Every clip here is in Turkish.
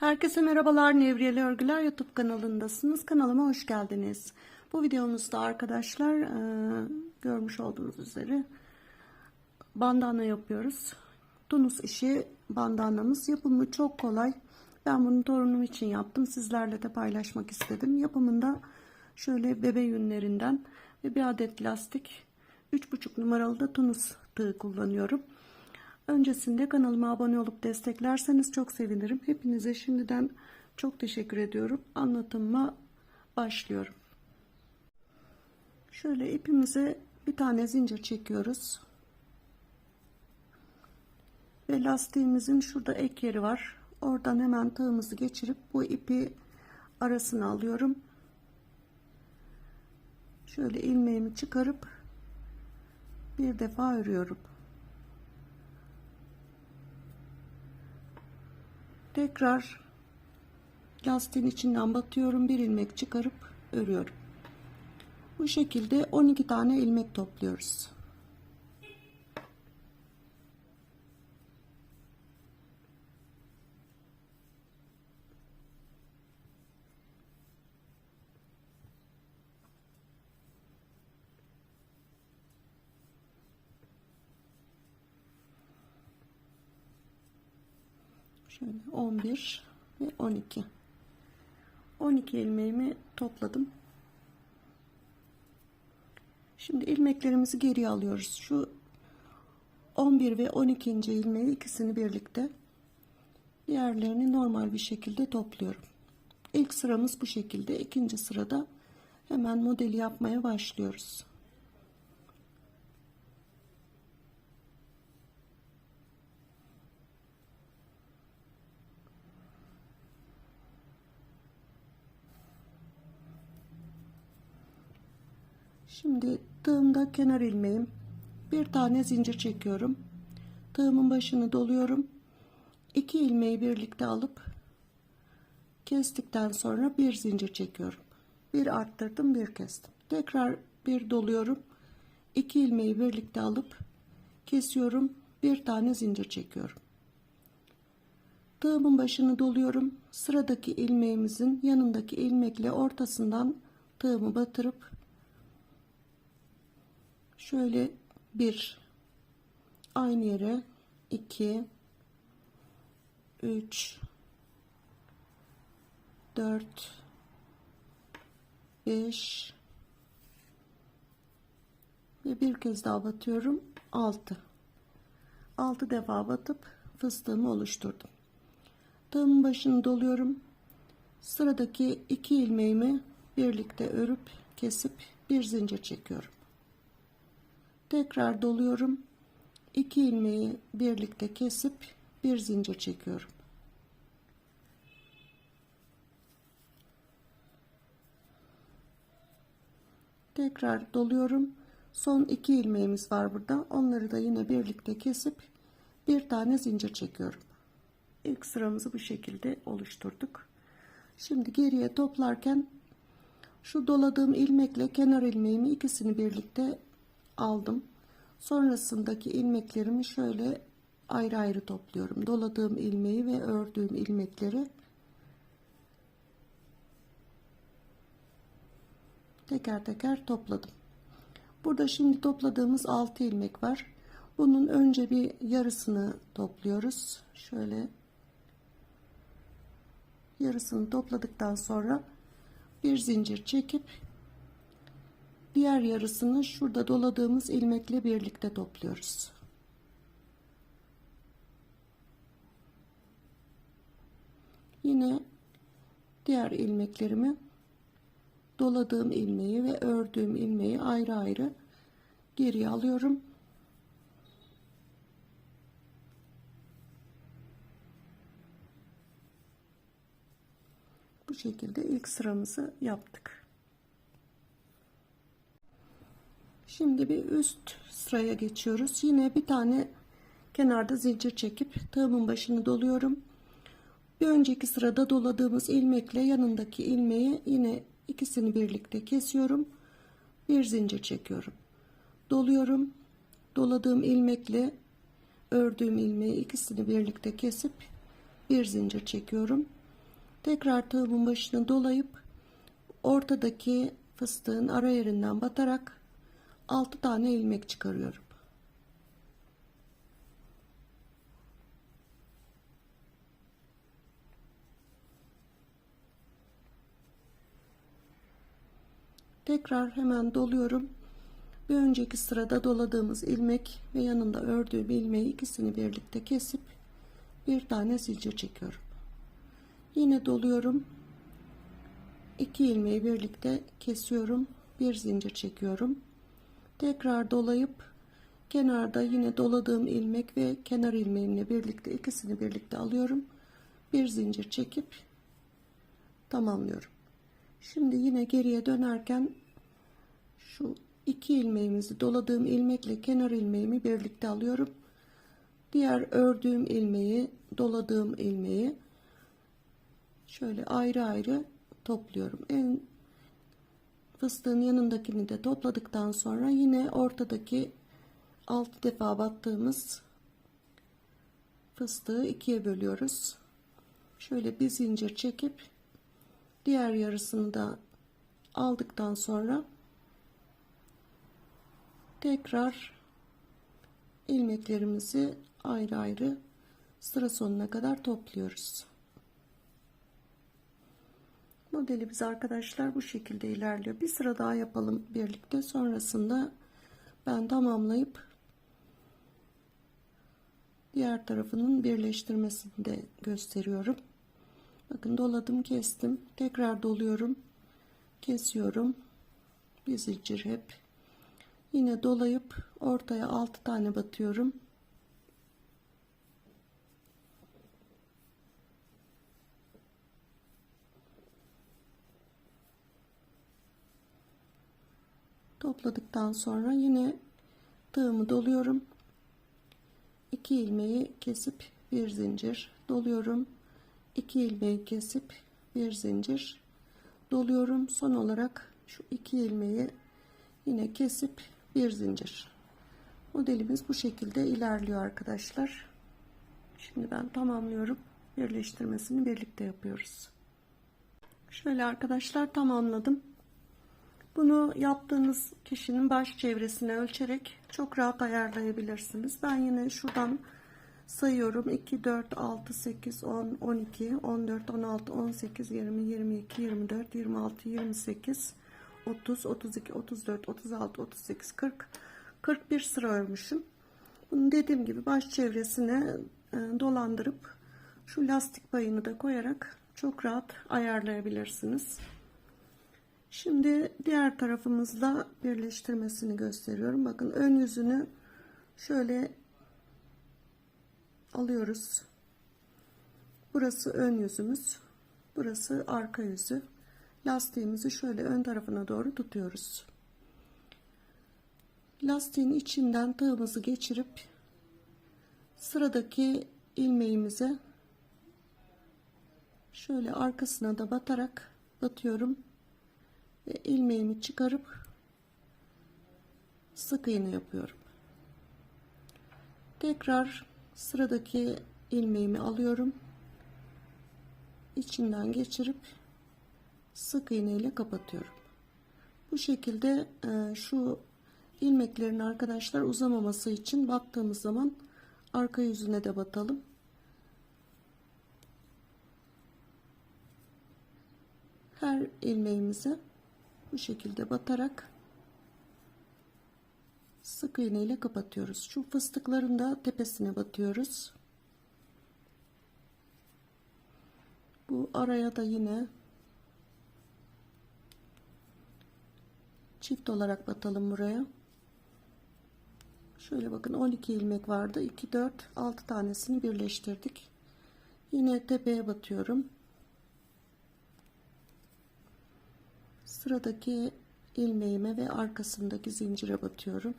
Herkese merhabalar Nevriyeli Örgüler YouTube kanalındasınız. Kanalıma hoş geldiniz. Bu videomuzda arkadaşlar e, görmüş olduğunuz üzere bandana yapıyoruz. Tunus işi bandanamız yapımı çok kolay. Ben bunu torunum için yaptım. Sizlerle de paylaşmak istedim. Yapımında şöyle bebe yünlerinden ve bir adet lastik 3,5 numaralı da Tunus tığı kullanıyorum. Öncesinde kanalıma abone olup desteklerseniz çok sevinirim. Hepinize şimdiden çok teşekkür ediyorum. Anlatıma başlıyorum. Şöyle ipimize bir tane zincir çekiyoruz. Ve lastiğimizin şurada ek yeri var. Oradan hemen tığımızı geçirip bu ipi arasına alıyorum. Şöyle ilmeğimi çıkarıp bir defa örüyorum. Tekrar lastiğin içinden batıyorum. Bir ilmek çıkarıp örüyorum. Bu şekilde 12 tane ilmek topluyoruz. Şöyle 11 ve 12. 12 ilmeğimi topladım. Şimdi ilmeklerimizi geriye alıyoruz. Şu 11 ve 12. ilmeği ikisini birlikte diğerlerini normal bir şekilde topluyorum. İlk sıramız bu şekilde. İkinci sırada hemen modeli yapmaya başlıyoruz. Şimdi tığımda kenar ilmeğim. Bir tane zincir çekiyorum. Tığımın başını doluyorum. İki ilmeği birlikte alıp kestikten sonra bir zincir çekiyorum. Bir arttırdım bir kestim. Tekrar bir doluyorum. İki ilmeği birlikte alıp kesiyorum. Bir tane zincir çekiyorum. Tığımın başını doluyorum. Sıradaki ilmeğimizin yanındaki ilmekle ortasından tığımı batırıp şöyle bir aynı yere 2 3 4 5 ve bir kez daha batıyorum 6 6 defa batıp fıstığımı oluşturdum. Tığımın başını doluyorum. Sıradaki iki ilmeğimi birlikte örüp kesip bir zincir çekiyorum tekrar doluyorum. İki ilmeği birlikte kesip bir zincir çekiyorum. Tekrar doluyorum. Son iki ilmeğimiz var burada. Onları da yine birlikte kesip bir tane zincir çekiyorum. İlk sıramızı bu şekilde oluşturduk. Şimdi geriye toplarken şu doladığım ilmekle kenar ilmeğimi ikisini birlikte aldım. Sonrasındaki ilmeklerimi şöyle ayrı ayrı topluyorum. Doladığım ilmeği ve ördüğüm ilmekleri teker teker topladım. Burada şimdi topladığımız 6 ilmek var. Bunun önce bir yarısını topluyoruz. Şöyle yarısını topladıktan sonra bir zincir çekip diğer yarısını şurada doladığımız ilmekle birlikte topluyoruz. Yine diğer ilmeklerimi doladığım ilmeği ve ördüğüm ilmeği ayrı ayrı geriye alıyorum. Bu şekilde ilk sıramızı yaptık. Şimdi bir üst sıraya geçiyoruz. Yine bir tane kenarda zincir çekip tığımın başını doluyorum. Bir önceki sırada doladığımız ilmekle yanındaki ilmeği yine ikisini birlikte kesiyorum. Bir zincir çekiyorum. Doluyorum. Doladığım ilmekle ördüğüm ilmeği ikisini birlikte kesip bir zincir çekiyorum. Tekrar tığımın başına dolayıp ortadaki fıstığın ara yerinden batarak 6 tane ilmek çıkarıyorum. Tekrar hemen doluyorum. Bir önceki sırada doladığımız ilmek ve yanında ördüğüm ilmeği ikisini birlikte kesip bir tane zincir çekiyorum. Yine doluyorum. İki ilmeği birlikte kesiyorum. Bir zincir çekiyorum. Tekrar dolayıp kenarda yine doladığım ilmek ve kenar ilmeğimle birlikte ikisini birlikte alıyorum. Bir zincir çekip tamamlıyorum. Şimdi yine geriye dönerken şu iki ilmeğimizi doladığım ilmekle kenar ilmeğimi birlikte alıyorum. Diğer ördüğüm ilmeği, doladığım ilmeği şöyle ayrı ayrı topluyorum. En fıstığın yanındakini de topladıktan sonra yine ortadaki 6 defa battığımız fıstığı ikiye bölüyoruz. Şöyle bir zincir çekip diğer yarısını da aldıktan sonra tekrar ilmeklerimizi ayrı ayrı sıra sonuna kadar topluyoruz. Modelimiz arkadaşlar bu şekilde ilerliyor. Bir sıra daha yapalım birlikte. Sonrasında ben tamamlayıp diğer tarafının birleştirmesini de gösteriyorum. Bakın doladım kestim. Tekrar doluyorum. Kesiyorum. Bir zincir hep. Yine dolayıp ortaya 6 tane batıyorum. Topladıktan sonra yine tığımı doluyorum. 2 ilmeği kesip bir zincir doluyorum. 2 ilmeği kesip bir zincir doluyorum. Son olarak şu iki ilmeği yine kesip bir zincir. Modelimiz bu şekilde ilerliyor arkadaşlar. Şimdi ben tamamlıyorum. Birleştirmesini birlikte yapıyoruz. Şöyle arkadaşlar tamamladım. Bunu yaptığınız kişinin baş çevresine ölçerek çok rahat ayarlayabilirsiniz. Ben yine şuradan sayıyorum. 2 4 6 8 10 12 14 16 18 20 22 24 26 28 30 32 34 36 38 40 41 sıra örmüşüm. Bunu dediğim gibi baş çevresine e, dolandırıp şu lastik payını da koyarak çok rahat ayarlayabilirsiniz şimdi diğer tarafımızla birleştirmesini gösteriyorum bakın ön yüzünü şöyle alıyoruz. Burası ön yüzümüz. Burası arka yüzü. Lastiğimizi şöyle ön tarafına doğru tutuyoruz. Lastiğin içinden tığımızı geçirip sıradaki ilmeğimize şöyle arkasına da batarak batıyorum ve ilmeğimi çıkarıp sık iğne yapıyorum. Tekrar sıradaki ilmeğimi alıyorum. İçinden geçirip sık iğne ile kapatıyorum. Bu şekilde e, şu ilmeklerin arkadaşlar uzamaması için battığımız zaman arka yüzüne de batalım. Her ilmeğimize bu şekilde batarak sık iğne ile kapatıyoruz. Şu fıstıkların da tepesine batıyoruz. Bu araya da yine çift olarak batalım buraya. Şöyle bakın 12 ilmek vardı. 2 4 6 tanesini birleştirdik. Yine tepeye batıyorum. Sıradaki ilmeğime ve arkasındaki zincire batıyorum.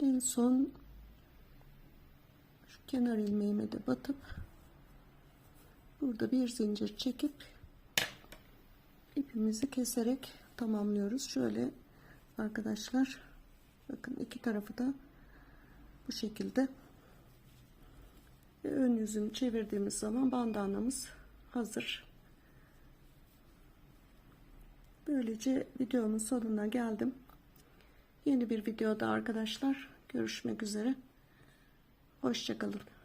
en son kenar ilmeğime de batıp burada bir zincir çekip ipimizi keserek tamamlıyoruz. Şöyle arkadaşlar bakın iki tarafı da bu şekilde ve ön yüzünü çevirdiğimiz zaman bandanamız hazır. Böylece videomun sonuna geldim. Yeni bir videoda arkadaşlar görüşmek üzere. Hoşçakalın.